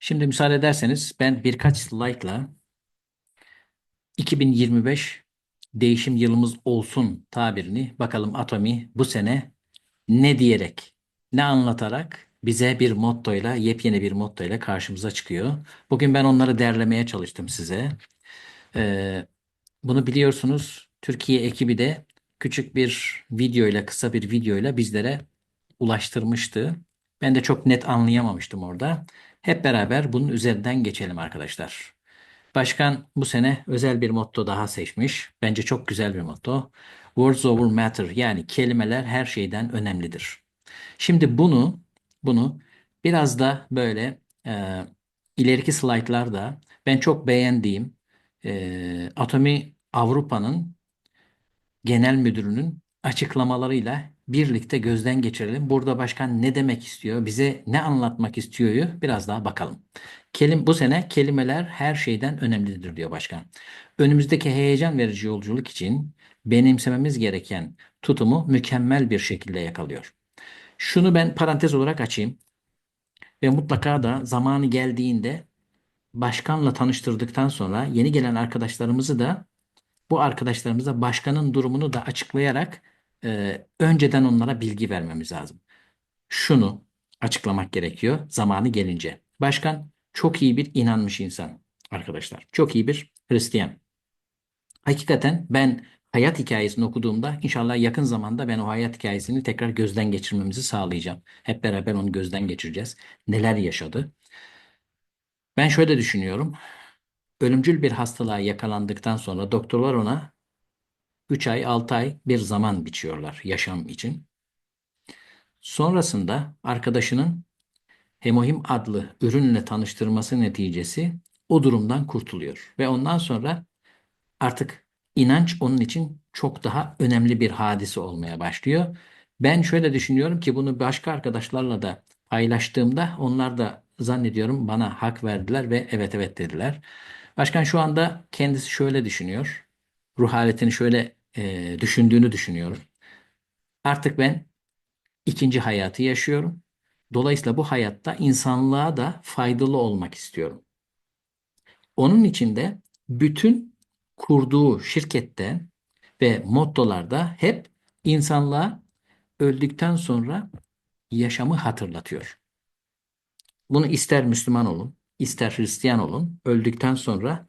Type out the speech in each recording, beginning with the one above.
Şimdi müsaade ederseniz ben birkaç slaytla 2025 değişim yılımız olsun tabirini bakalım Atomi bu sene ne diyerek, ne anlatarak bize bir mottoyla, yepyeni bir mottoyla karşımıza çıkıyor. Bugün ben onları derlemeye çalıştım size. Ee, bunu biliyorsunuz Türkiye ekibi de küçük bir videoyla, kısa bir videoyla bizlere ulaştırmıştı. Ben de çok net anlayamamıştım orada. Hep beraber bunun üzerinden geçelim arkadaşlar. Başkan bu sene özel bir motto daha seçmiş. Bence çok güzel bir motto. Words over matter yani kelimeler her şeyden önemlidir. Şimdi bunu bunu biraz da böyle e, ileriki slaytlarda ben çok beğendiğim e, Atomi Avrupa'nın genel müdürünün açıklamalarıyla birlikte gözden geçirelim. Burada başkan ne demek istiyor, bize ne anlatmak istiyoryu biraz daha bakalım. Kelim, bu sene kelimeler her şeyden önemlidir diyor başkan. Önümüzdeki heyecan verici yolculuk için benimsememiz gereken tutumu mükemmel bir şekilde yakalıyor. Şunu ben parantez olarak açayım ve mutlaka da zamanı geldiğinde başkanla tanıştırdıktan sonra yeni gelen arkadaşlarımızı da bu arkadaşlarımıza başkanın durumunu da açıklayarak e, önceden onlara bilgi vermemiz lazım. Şunu açıklamak gerekiyor zamanı gelince. Başkan çok iyi bir inanmış insan arkadaşlar. Çok iyi bir Hristiyan. Hakikaten ben hayat hikayesini okuduğumda inşallah yakın zamanda ben o hayat hikayesini tekrar gözden geçirmemizi sağlayacağım. Hep beraber onu gözden geçireceğiz. Neler yaşadı? Ben şöyle düşünüyorum. Ölümcül bir hastalığa yakalandıktan sonra doktorlar ona 3 ay 6 ay bir zaman biçiyorlar yaşam için. Sonrasında arkadaşının Hemohim adlı ürünle tanıştırması neticesi o durumdan kurtuluyor. Ve ondan sonra artık inanç onun için çok daha önemli bir hadise olmaya başlıyor. Ben şöyle düşünüyorum ki bunu başka arkadaşlarla da paylaştığımda onlar da zannediyorum bana hak verdiler ve evet evet dediler. Başkan şu anda kendisi şöyle düşünüyor. Ruh haletini şöyle e, düşündüğünü düşünüyorum. Artık ben ikinci hayatı yaşıyorum. Dolayısıyla bu hayatta insanlığa da faydalı olmak istiyorum. Onun için de bütün kurduğu şirkette ve mottolarda hep insanlığa öldükten sonra yaşamı hatırlatıyor. Bunu ister Müslüman olun, ister Hristiyan olun, öldükten sonra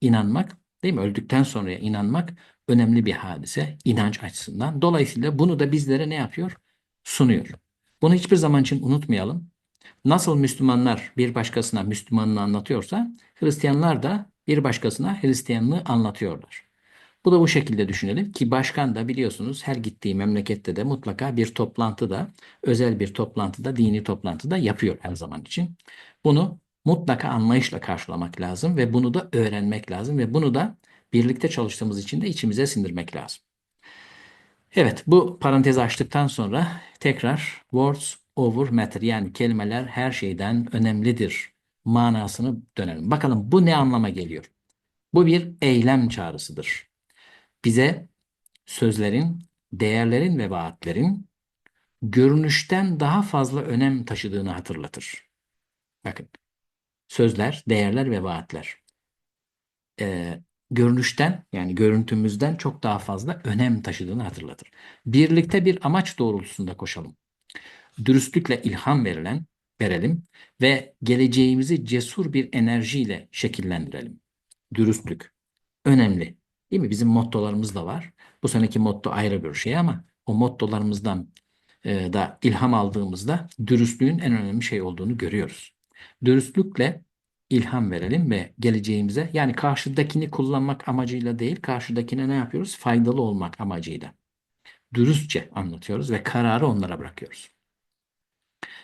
inanmak, değil mi? Öldükten sonra inanmak önemli bir hadise inanç açısından. Dolayısıyla bunu da bizlere ne yapıyor? Sunuyor. Bunu hiçbir zaman için unutmayalım. Nasıl Müslümanlar bir başkasına Müslümanlığı anlatıyorsa, Hristiyanlar da bir başkasına Hristiyanlığı anlatıyorlar. Bu da bu şekilde düşünelim ki başkan da biliyorsunuz her gittiği memlekette de mutlaka bir toplantıda, özel bir toplantıda, dini toplantıda yapıyor her zaman için. Bunu mutlaka anlayışla karşılamak lazım ve bunu da öğrenmek lazım ve bunu da birlikte çalıştığımız için de içimize sindirmek lazım. Evet, bu parantezi açtıktan sonra tekrar words over matter yani kelimeler her şeyden önemlidir manasını dönelim. Bakalım bu ne anlama geliyor? Bu bir eylem çağrısıdır. Bize sözlerin, değerlerin ve vaatlerin görünüşten daha fazla önem taşıdığını hatırlatır. Bakın, sözler, değerler ve vaatler e, görünüşten yani görüntümüzden çok daha fazla önem taşıdığını hatırlatır. Birlikte bir amaç doğrultusunda koşalım. Dürüstlükle ilham verilen verelim ve geleceğimizi cesur bir enerjiyle şekillendirelim. Dürüstlük önemli. Değil mi? Bizim mottolarımız da var. Bu seneki motto ayrı bir şey ama o mottolarımızdan e, da ilham aldığımızda dürüstlüğün en önemli şey olduğunu görüyoruz. Dürüstlükle ilham verelim ve geleceğimize yani karşıdakini kullanmak amacıyla değil karşıdakine ne yapıyoruz? Faydalı olmak amacıyla. Dürüstçe anlatıyoruz ve kararı onlara bırakıyoruz.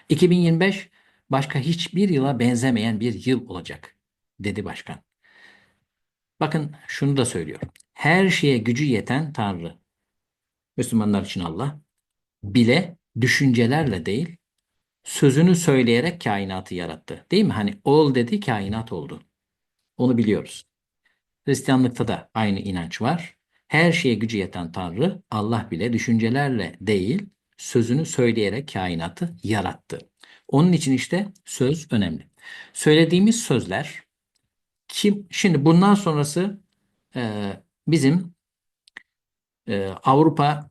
2025 başka hiçbir yıla benzemeyen bir yıl olacak dedi başkan. Bakın şunu da söylüyor. Her şeye gücü yeten Tanrı, Müslümanlar için Allah, bile düşüncelerle değil, sözünü söyleyerek kainatı yarattı. Değil mi? Hani ol dedi kainat oldu. Onu biliyoruz. Hristiyanlıkta da aynı inanç var. Her şeye gücü yeten Tanrı Allah bile düşüncelerle değil sözünü söyleyerek kainatı yarattı. Onun için işte söz önemli. Söylediğimiz sözler kim? Şimdi bundan sonrası e, bizim e, Avrupa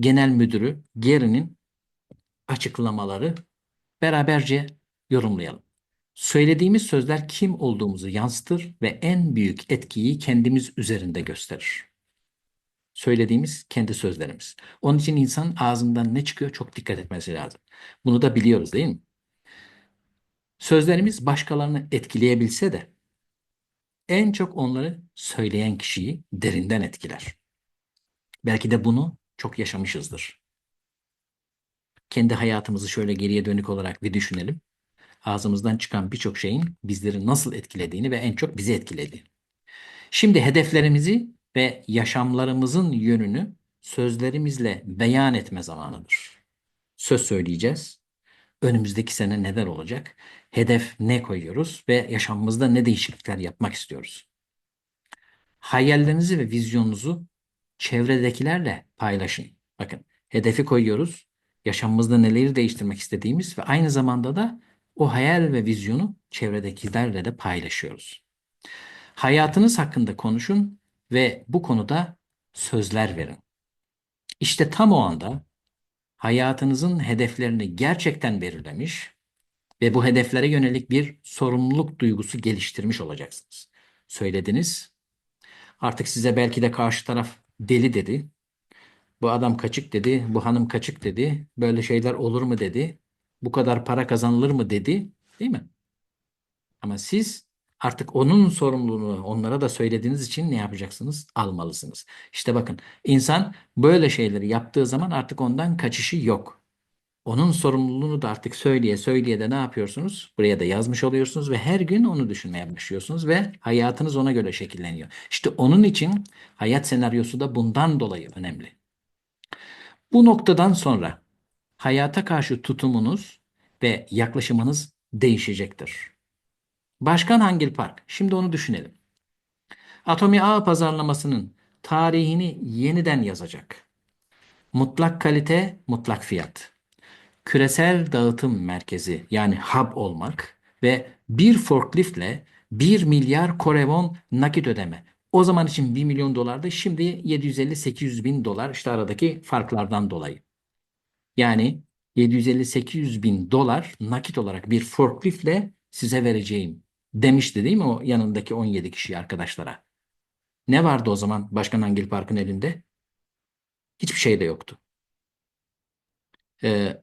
Genel Müdürü Gary'nin açıklamaları beraberce yorumlayalım. Söylediğimiz sözler kim olduğumuzu yansıtır ve en büyük etkiyi kendimiz üzerinde gösterir. Söylediğimiz kendi sözlerimiz. Onun için insan ağzından ne çıkıyor çok dikkat etmesi lazım. Bunu da biliyoruz değil mi? Sözlerimiz başkalarını etkileyebilse de en çok onları söyleyen kişiyi derinden etkiler. Belki de bunu çok yaşamışızdır. Kendi hayatımızı şöyle geriye dönük olarak bir düşünelim. Ağzımızdan çıkan birçok şeyin bizleri nasıl etkilediğini ve en çok bizi etkilediğini. Şimdi hedeflerimizi ve yaşamlarımızın yönünü sözlerimizle beyan etme zamanıdır. Söz söyleyeceğiz. Önümüzdeki sene neler olacak? Hedef ne koyuyoruz ve yaşamımızda ne değişiklikler yapmak istiyoruz? Hayallerinizi ve vizyonunuzu çevredekilerle paylaşın. Bakın, hedefi koyuyoruz. Yaşamımızda neleri değiştirmek istediğimiz ve aynı zamanda da o hayal ve vizyonu çevredekilerle de paylaşıyoruz. Hayatınız hakkında konuşun ve bu konuda sözler verin. İşte tam o anda hayatınızın hedeflerini gerçekten belirlemiş ve bu hedeflere yönelik bir sorumluluk duygusu geliştirmiş olacaksınız. Söylediniz. Artık size belki de karşı taraf deli dedi. Bu adam kaçık dedi, bu hanım kaçık dedi. Böyle şeyler olur mu dedi. Bu kadar para kazanılır mı dedi. Değil mi? Ama siz artık onun sorumluluğunu onlara da söylediğiniz için ne yapacaksınız? Almalısınız. İşte bakın insan böyle şeyleri yaptığı zaman artık ondan kaçışı yok. Onun sorumluluğunu da artık söyleye söyleye de ne yapıyorsunuz? Buraya da yazmış oluyorsunuz ve her gün onu düşünmeye başlıyorsunuz ve hayatınız ona göre şekilleniyor. İşte onun için hayat senaryosu da bundan dolayı önemli. Bu noktadan sonra hayata karşı tutumunuz ve yaklaşımınız değişecektir. Başkan Hangil Park. Şimdi onu düşünelim. Atomi ağ pazarlamasının tarihini yeniden yazacak. Mutlak kalite, mutlak fiyat. Küresel dağıtım merkezi yani hub olmak ve bir forkliftle 1 milyar korevon nakit ödeme. O zaman için 1 milyon dolardı. Şimdi 750-800 bin dolar işte aradaki farklardan dolayı. Yani 750-800 bin dolar nakit olarak bir forkliftle size vereceğim demişti değil mi o yanındaki 17 kişi arkadaşlara? Ne vardı o zaman Başkan Angel Park'ın elinde? Hiçbir şey de yoktu. Ee,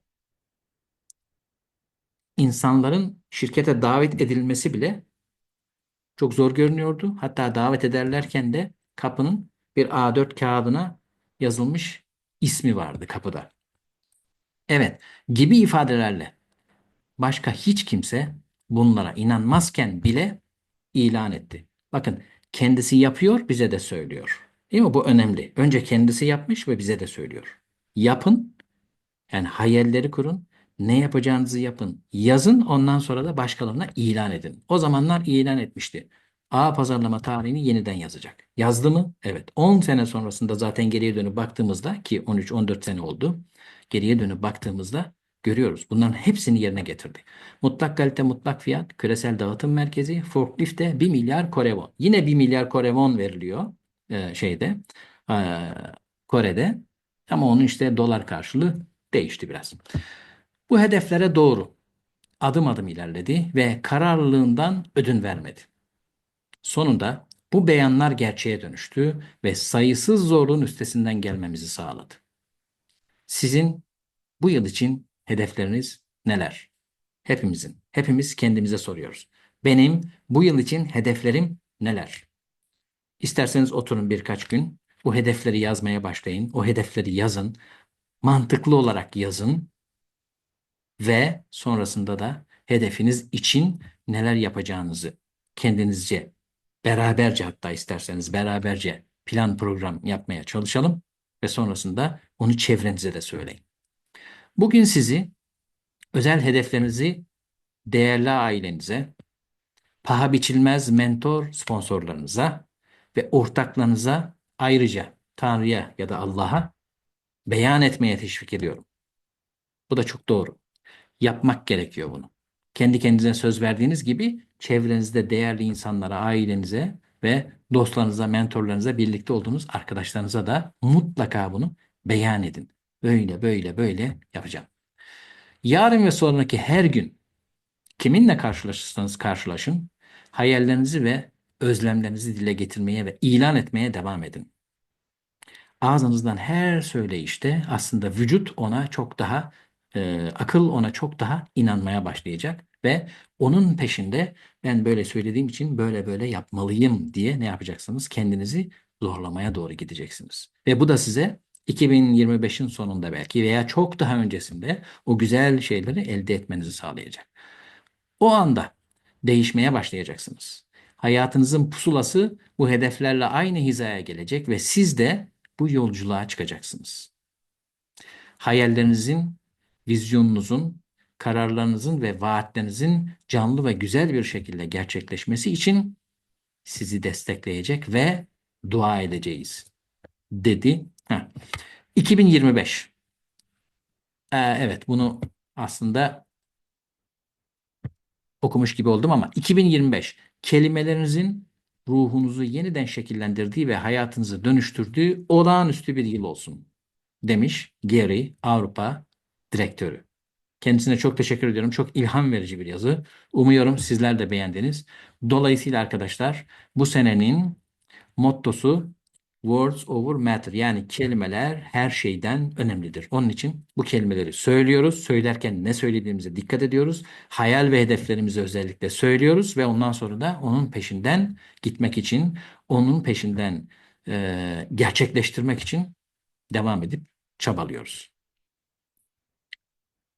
insanların şirkete davet edilmesi bile çok zor görünüyordu. Hatta davet ederlerken de kapının bir A4 kağıdına yazılmış ismi vardı kapıda. Evet, gibi ifadelerle başka hiç kimse bunlara inanmazken bile ilan etti. Bakın kendisi yapıyor bize de söylüyor. Değil mi? Bu önemli. Önce kendisi yapmış ve bize de söylüyor. Yapın. Yani hayalleri kurun. Ne yapacağınızı yapın. Yazın ondan sonra da başkalarına ilan edin. O zamanlar ilan etmişti. A pazarlama tarihini yeniden yazacak. Yazdı mı? Evet. 10 sene sonrasında zaten geriye dönüp baktığımızda ki 13-14 sene oldu. Geriye dönüp baktığımızda görüyoruz. Bunların hepsini yerine getirdi. Mutlak kalite, mutlak fiyat, küresel dağıtım merkezi, forklift'te 1 milyar korevon. Yine 1 milyar korevon veriliyor e, şeyde e, Kore'de. Ama onun işte dolar karşılığı değişti biraz. Bu hedeflere doğru adım adım ilerledi ve kararlılığından ödün vermedi. Sonunda bu beyanlar gerçeğe dönüştü ve sayısız zorluğun üstesinden gelmemizi sağladı. Sizin bu yıl için hedefleriniz neler? Hepimizin, hepimiz kendimize soruyoruz. Benim bu yıl için hedeflerim neler? İsterseniz oturun birkaç gün, bu hedefleri yazmaya başlayın. O hedefleri yazın, mantıklı olarak yazın ve sonrasında da hedefiniz için neler yapacağınızı kendinizce beraberce hatta isterseniz beraberce plan program yapmaya çalışalım ve sonrasında onu çevrenize de söyleyin. Bugün sizi özel hedeflerinizi değerli ailenize, paha biçilmez mentor sponsorlarınıza ve ortaklarınıza ayrıca Tanrı'ya ya da Allah'a beyan etmeye teşvik ediyorum. Bu da çok doğru. Yapmak gerekiyor bunu. kendi kendinize söz verdiğiniz gibi çevrenizde değerli insanlara, ailenize ve dostlarınıza, mentorlarınıza, birlikte olduğunuz arkadaşlarınıza da mutlaka bunu beyan edin. Böyle böyle böyle yapacağım. Yarın ve sonraki her gün kiminle karşılaşırsanız karşılaşın, hayallerinizi ve özlemlerinizi dile getirmeye ve ilan etmeye devam edin. Ağzınızdan her söyleyişte aslında vücut ona çok daha, e, akıl ona çok daha inanmaya başlayacak ve onun peşinde ben böyle söylediğim için böyle böyle yapmalıyım diye ne yapacaksınız? Kendinizi zorlamaya doğru gideceksiniz. Ve bu da size 2025'in sonunda belki veya çok daha öncesinde o güzel şeyleri elde etmenizi sağlayacak. O anda değişmeye başlayacaksınız. Hayatınızın pusulası bu hedeflerle aynı hizaya gelecek ve siz de bu yolculuğa çıkacaksınız. Hayallerinizin, vizyonunuzun, kararlarınızın ve vaatlerinizin canlı ve güzel bir şekilde gerçekleşmesi için sizi destekleyecek ve dua edeceğiz dedi. Heh. 2025. Ee, evet bunu aslında okumuş gibi oldum ama 2025 kelimelerinizin ruhunuzu yeniden şekillendirdiği ve hayatınızı dönüştürdüğü olağanüstü bir yıl olsun demiş Gary Avrupa direktörü. Kendisine çok teşekkür ediyorum. Çok ilham verici bir yazı. Umuyorum sizler de beğendiniz. Dolayısıyla arkadaşlar bu senenin mottosu Words over matter yani kelimeler her şeyden önemlidir. Onun için bu kelimeleri söylüyoruz. Söylerken ne söylediğimize dikkat ediyoruz. Hayal ve hedeflerimizi özellikle söylüyoruz ve ondan sonra da onun peşinden gitmek için, onun peşinden e, gerçekleştirmek için devam edip çabalıyoruz.